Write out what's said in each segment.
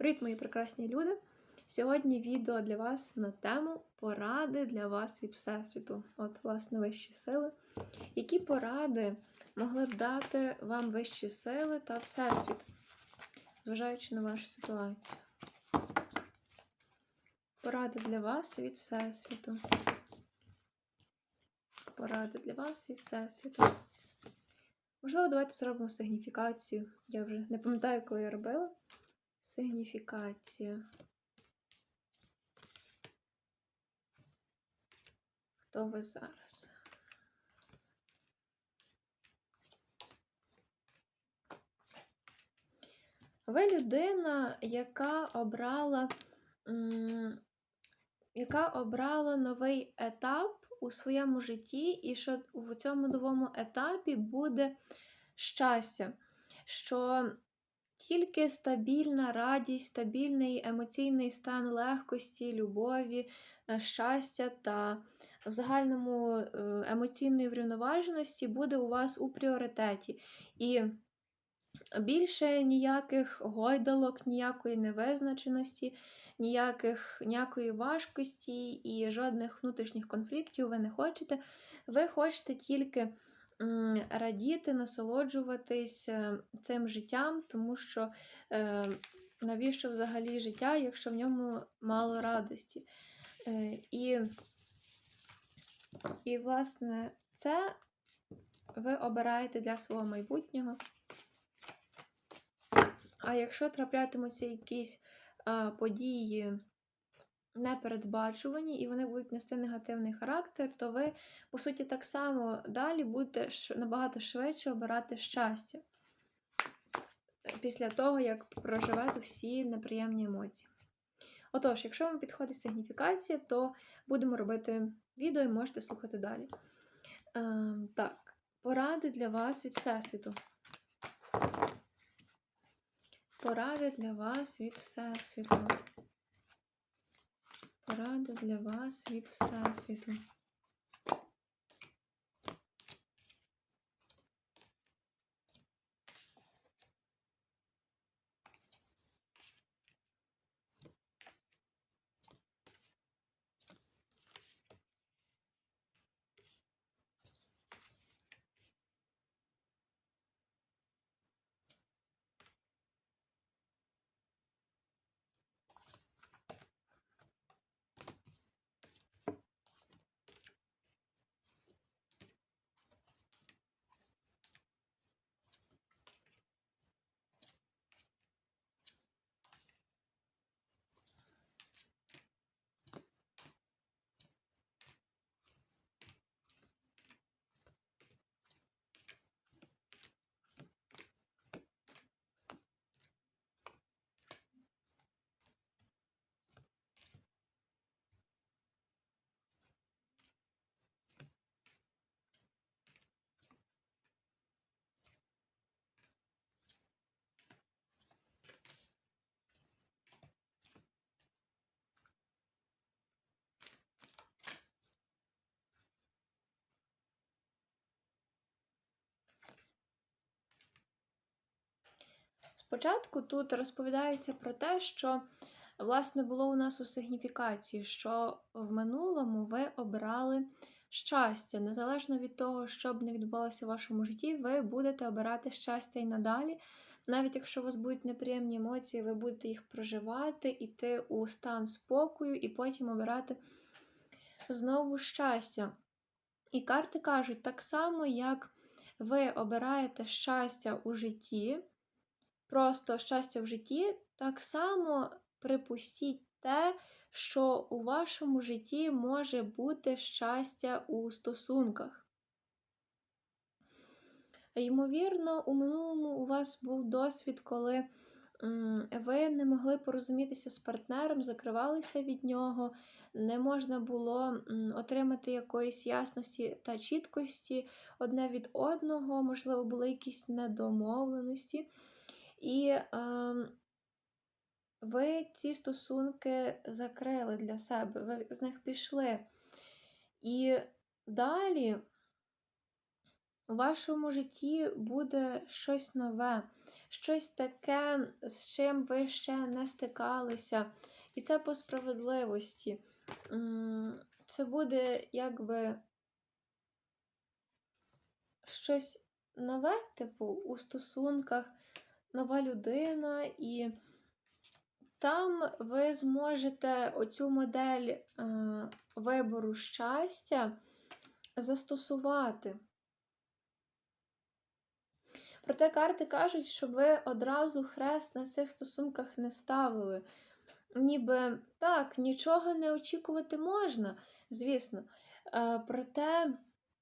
Привіт, мої прекрасні люди! Сьогодні відео для вас на тему поради для вас від Всесвіту. От, власне, вищі сили. Які поради могли б дати вам вищі сили та Всесвіт, зважаючи на вашу ситуацію? Поради для вас від Всесвіту. Поради для вас від Всесвіту. Можливо, давайте зробимо сигніфікацію. Я вже не пам'ятаю, коли я робила. Сигніфікація. Хто ви зараз? Ви людина, яка обрала, яка обрала новий етап у своєму житті, і що в цьому новому етапі буде щастя. Що тільки стабільна радість, стабільний емоційний стан легкості, любові, е, щастя та в загальному е, емоційної врівноваженості буде у вас у пріоритеті. І більше ніяких гойдалок, ніякої невизначеності, ніяких, ніякої важкості і жодних внутрішніх конфліктів ви не хочете. Ви хочете тільки радіти, насолоджуватись е, цим життям, тому що е, навіщо взагалі життя, якщо в ньому мало радості? Е, і, і, власне, це ви обираєте для свого майбутнього. А якщо траплятимуться якісь а, події непередбачувані, і вони будуть нести негативний характер, то ви, по суті, так само далі будете набагато швидше обирати щастя після того, як проживете всі неприємні емоції. Отож, якщо вам підходить сигніфікація, то будемо робити відео і можете слухати далі. Е, так, поради для вас від Всесвіту. Поради для вас від Всесвіту. Поради для вас від Всесвіту. Спочатку тут розповідається про те, що, власне, було у нас у сигніфікації, що в минулому ви обирали щастя. Незалежно від того, що б не відбувалося в вашому житті, ви будете обирати щастя і надалі. Навіть якщо у вас будуть неприємні емоції, ви будете їх проживати, йти у стан спокою і потім обирати знову щастя. І карти кажуть, так само, як ви обираєте щастя у житті просто щастя в житті, так само припустіть те, що у вашому житті може бути щастя у стосунках. Ймовірно, у минулому у вас був досвід, коли ви не могли порозумітися з партнером, закривалися від нього, не можна було отримати якоїсь ясності та чіткості одне від одного, можливо, були якісь недомовленості. І е, ви ці стосунки закрили для себе, ви з них пішли. І далі у вашому житті буде щось нове, щось таке, з чим ви ще не стикалися. І це по справедливості. Це буде якби щось нове, типу, у стосунках, нова людина, і там ви зможете оцю модель е, вибору щастя застосувати. Проте карти кажуть, щоб ви одразу хрест на цих стосунках не ставили. Ніби так, нічого не очікувати можна, звісно. Е, проте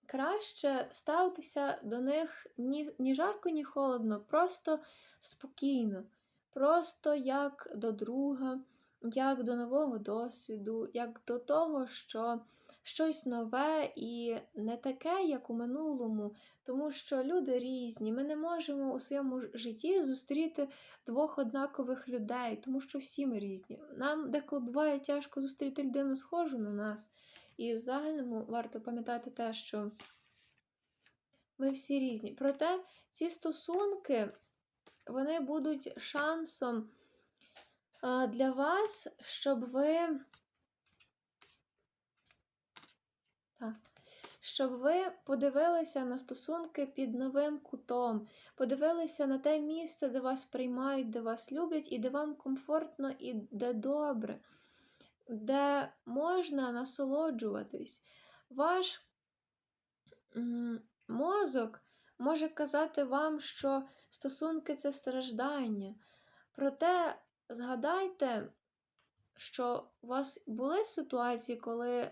краще ставтеся до них ні, ні жарко, ні холодно, просто спокійно, просто як до друга, як до нового досвіду, як до того, що щось нове і не таке, як у минулому, тому що люди різні. Ми не можемо у своєму житті зустріти двох однакових людей, тому що всі ми різні. Нам деколи буває тяжко зустріти людину схожу на нас. І в загальному варто пам'ятати те, що ми всі різні. Проте ці стосунки вони будуть шансом для вас, щоб ви. Так. Щоб ви подивилися на стосунки під новим кутом, подивилися на те місце, де вас приймають, де вас люблять, і де вам комфортно і де добре, де можна насолоджуватись. Ваш мозок може казати вам, що стосунки це страждання. Проте згадайте, що у вас були ситуації, коли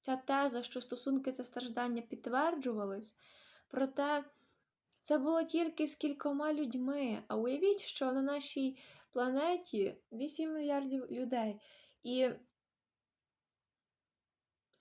ця теза, що стосунки це страждання, підтверджувались. Проте це було тільки з кількома людьми. А уявіть, що на нашій планеті 8 мільярдів людей. І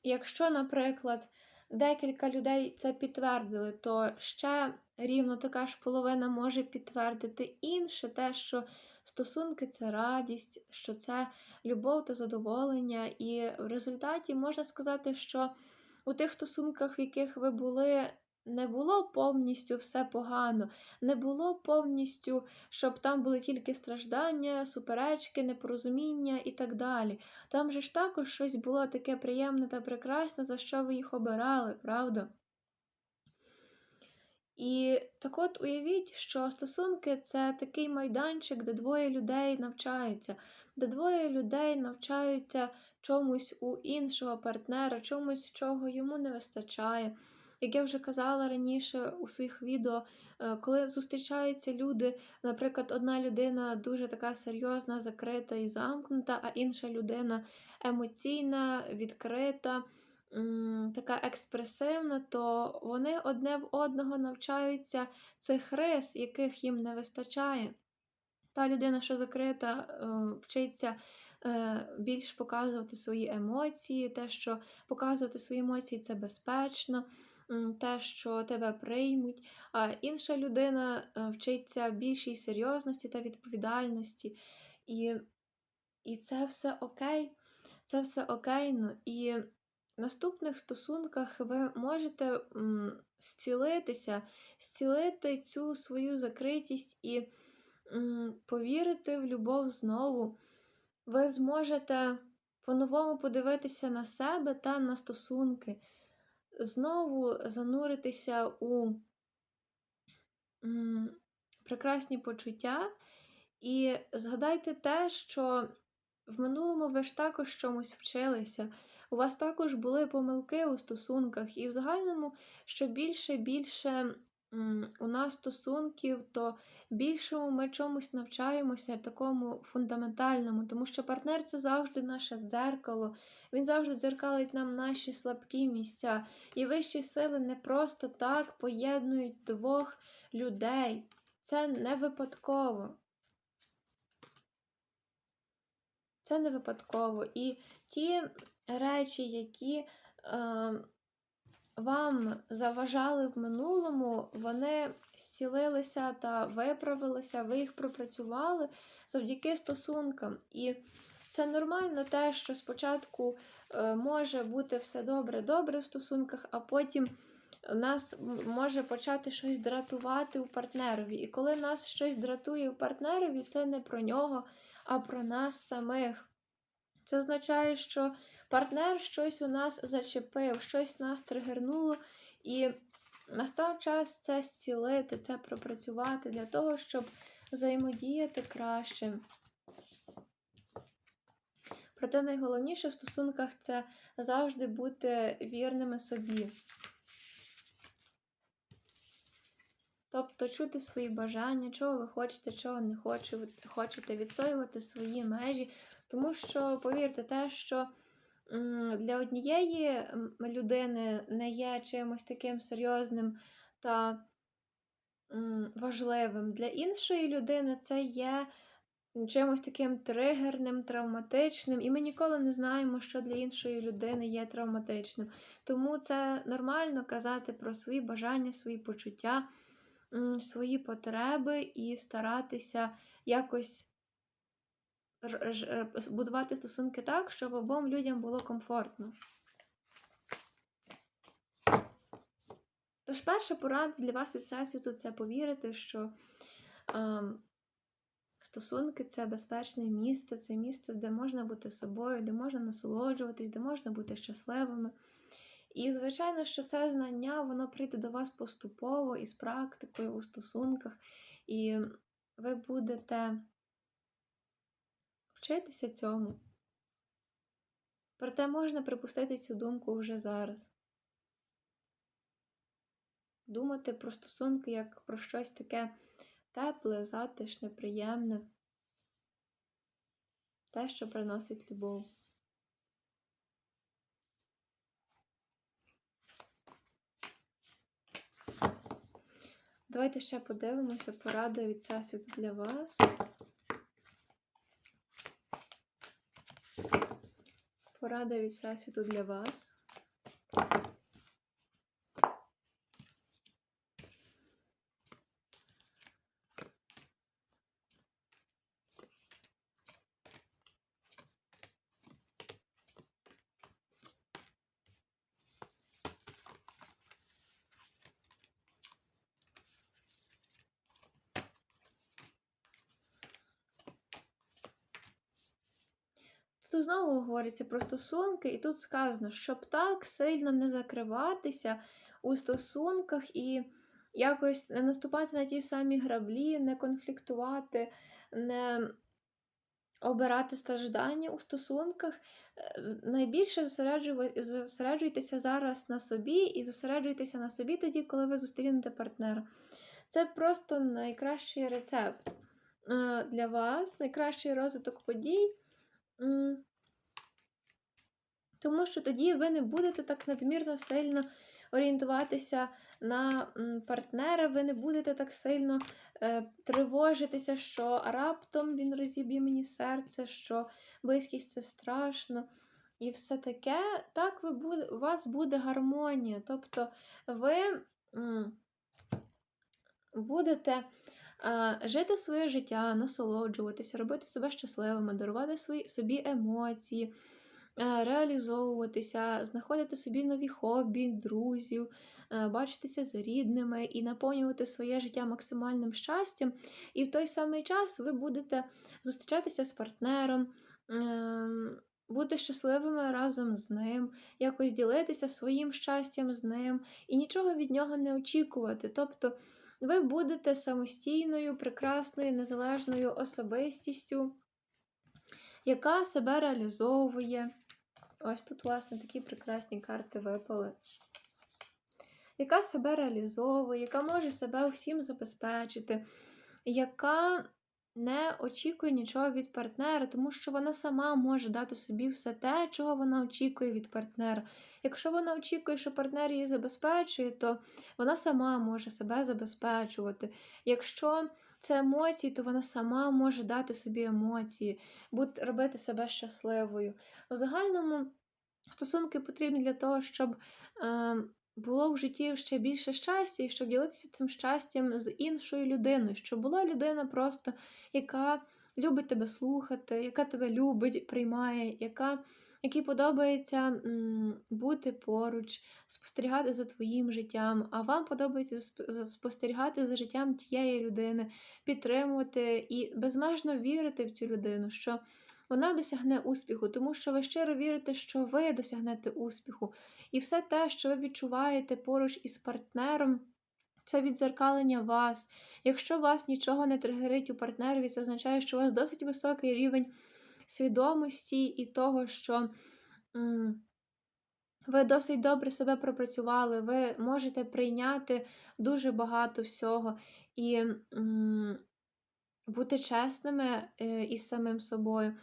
якщо, наприклад, декілька людей це підтвердили, то ще рівно така ж половина може підтвердити інше, те, що стосунки це радість, що це любов та задоволення. І в результаті можна сказати, що у тих стосунках, в яких ви були, не було повністю все погано, не було повністю, щоб там були тільки страждання, суперечки, непорозуміння і так далі. Там же ж також щось було таке приємне та прекрасне, за що ви їх обирали, правда? І так от уявіть, що стосунки це такий майданчик, де двоє людей навчаються, де двоє людей навчаються чомусь у іншого партнера, чомусь, чого йому не вистачає. Як я вже казала раніше у своїх відео, е, коли зустрічаються люди, наприклад, одна людина дуже така серйозна, закрита і замкнута, а інша людина емоційна, відкрита така експресивна, то вони одне в одного навчаються цих рис, яких їм не вистачає. Та людина, що закрита, е, вчиться е, більш показувати свої емоції, те, що показувати свої емоції це безпечно, те, що тебе приймуть. А інша людина е, вчиться більшій серйозності та відповідальності. І, і це все окей. Це все окейно. І в наступних стосунках ви можете м, зцілитися, зцілити цю свою закритість і м, повірити в любов знову. Ви зможете по-новому подивитися на себе та на стосунки, знову зануритися у прекрасні почуття. І згадайте те, що в минулому ви ж також чомусь вчилися. У вас також були помилки у стосунках, і в загальному, що більше більше у нас стосунків, то більшому ми чомусь навчаємося такому фундаментальному, тому що партнер це завжди наше дзеркало, він завжди дзеркалить нам наші слабкі місця. І вищі сили не просто так поєднують двох людей. Це не випадково. Це не випадково. І ті речі, які е, вам заважали в минулому, вони зцілилися та виправилися, ви їх пропрацювали завдяки стосункам. І це нормально те, що спочатку е, може бути все добре-добре в стосунках, а потім нас може почати щось дратувати у партнерові. І коли нас щось дратує у партнерові, це не про нього, а про нас самих. Це означає, що партнер щось у нас зачепив, щось нас тригернуло, і настав час це зцілити, це пропрацювати для того, щоб взаємодіяти краще. Проте найголовніше в стосунках це завжди бути вірними собі. Тобто чути свої бажання, чого ви хочете, чого не хочете, відстоювати свої межі. Тому що, повірте, те, що для однієї людини не є чимось таким серйозним та важливим, для іншої людини це є чимось таким тригерним, травматичним, і ми ніколи не знаємо, що для іншої людини є травматичним. Тому це нормально казати про свої бажання, свої почуття, свої потреби і старатися якось будувати стосунки так, щоб обом людям було комфортно. Тож, перша порада для вас від Всесвіту це повірити, що ем, стосунки це безпечне місце, це місце, де можна бути собою, де можна насолоджуватись, де можна бути щасливими. І, звичайно, що це знання, воно прийде до вас поступово і з практикою у стосунках, і ви будете вчитися цьому. Проте можна припустити цю думку вже зараз. Думати про стосунки як про щось таке тепле, затишне, приємне, те, що приносить любов. Давайте ще подивимося порада від Всесвіту для вас. Порада від Всесвіту для вас. Знову говориться про стосунки, і тут сказано, щоб так сильно не закриватися у стосунках і якось не наступати на ті самі граблі, не конфліктувати, не обирати страждання у стосунках. Е, Найбільше зосереджуйтеся зараз на собі і зосереджуйтеся на собі тоді, коли ви зустрінете партнера. Це просто найкращий рецепт е, для вас, найкращий розвиток подій. Тому що тоді ви не будете так надмірно сильно орієнтуватися на партнера, ви не будете так сильно е, тривожитися, що раптом він розіб'є мені серце, що близькість це страшно. І все таке, так ви буде, у вас буде гармонія. Тобто ви м, будете а, жити своє життя, насолоджуватися, робити себе щасливими, дарувати свої, собі емоції, реалізовуватися, знаходити собі нові хобі, друзів, бачитися з рідними і наповнювати своє життя максимальним щастям. І в той самий час ви будете зустрічатися з партнером. ем, Бути щасливими разом з ним, якось ділитися своїм щастям з ним і нічого від нього не очікувати. Тобто ви будете самостійною, прекрасною, незалежною особистістю, яка себе реалізовує. Ось тут, власне, такі прекрасні карти випали. Яка себе реалізовує, яка може себе всім забезпечити, яка не очікує нічого від партнера, тому що вона сама може дати собі все те, чого вона очікує від партнера. Якщо вона очікує, що партнер її забезпечує, то вона сама може себе забезпечувати. Якщо це емоції, то вона сама може дати собі емоції, бути, робити себе щасливою. У загальному стосунки потрібні для того, щоб е, було в житті ще більше щастя, і щоб ділитися цим щастям з іншою людиною, щоб була людина просто, яка любить тебе слухати, яка тебе любить, приймає, яка якій подобається бути поруч, спостерігати за твоїм життям, а вам подобається спостерігати за життям тієї людини, підтримувати і безмежно вірити в цю людину, що вона досягне успіху, тому що ви щиро вірите, що ви досягнете успіху. І все те, що ви відчуваєте поруч із партнером, це відзеркалення вас. Якщо вас нічого не тригерить у партнерові, це означає, що у вас досить високий рівень свідомості і того, що ви досить добре себе пропрацювали, ви можете прийняти дуже багато всього і бути чесними е, із самим собою.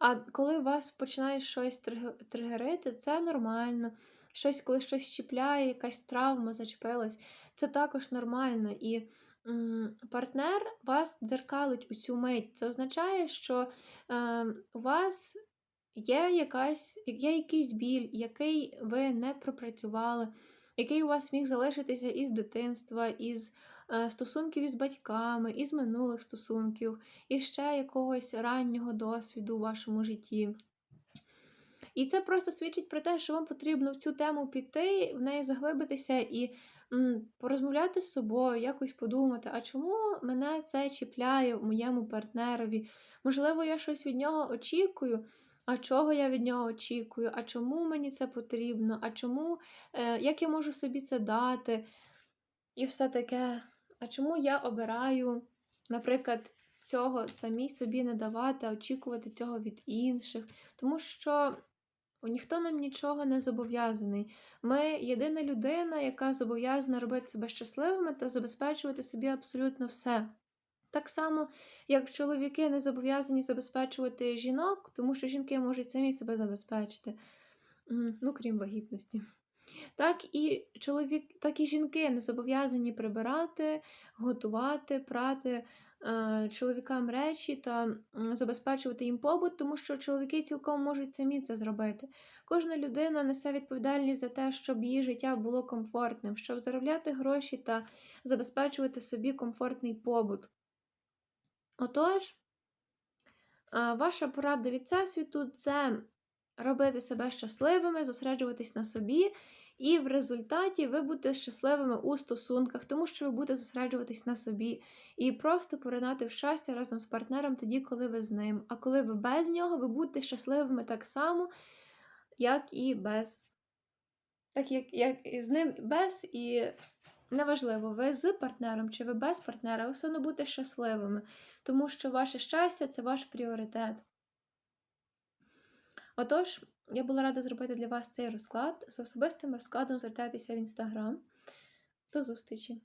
А коли вас починає щось триг- тригерити, це нормально. Щось, коли щось чіпляє, якась травма зачепилась, це також нормально. І партнер вас дзеркалить у цю мить. Це означає, що е, у вас є, якась, є якийсь біль, який ви не пропрацювали, який у вас міг залишитися із дитинства, із е, стосунків із батьками, із минулих стосунків, і ще якогось раннього досвіду у вашому житті. І це просто свідчить про те, що вам потрібно в цю тему піти, в неї заглибитися і порозмовляти з собою, якось подумати, а чому мене це чіпляє моєму партнерові? Можливо, я щось від нього очікую. А чого я від нього очікую? А чому мені це потрібно? А чому, е, як я можу собі це дати? І все таке. А чому я обираю, наприклад, цього самій собі не давати, а очікувати цього від інших? Тому що ніхто нам нічого не зобов'язаний. Ми єдина людина, яка зобов'язана робити себе щасливими та забезпечувати собі абсолютно все. Так само, як чоловіки не зобов'язані забезпечувати жінок, тому що жінки можуть самі себе забезпечити, ну крім вагітності. Так і чоловік, так і жінки не зобов'язані прибирати, готувати, прати чоловікам речі та забезпечувати їм побут, тому що чоловіки цілком можуть самі це зробити. Кожна людина несе відповідальність за те, щоб її життя було комфортним, щоб заробляти гроші та забезпечувати собі комфортний побут. Отож, ваша порада від всесвіту це робити себе щасливими, зосереджуватись на собі, і в результаті ви будете щасливими у стосунках, тому що ви будете зосереджуватись на собі і просто поринати в щастя разом з партнером тоді, коли ви з ним. А коли ви без нього, ви будете щасливими так само, як і без. Так як, як і з ним без і. Неважливо, ви з партнером чи ви без партнера, ви все одно будете щасливими, тому що ваше щастя це ваш пріоритет. Отож, я була рада зробити для вас цей розклад. З особистим розкладом звертайтеся в інстаграм. До зустрічі!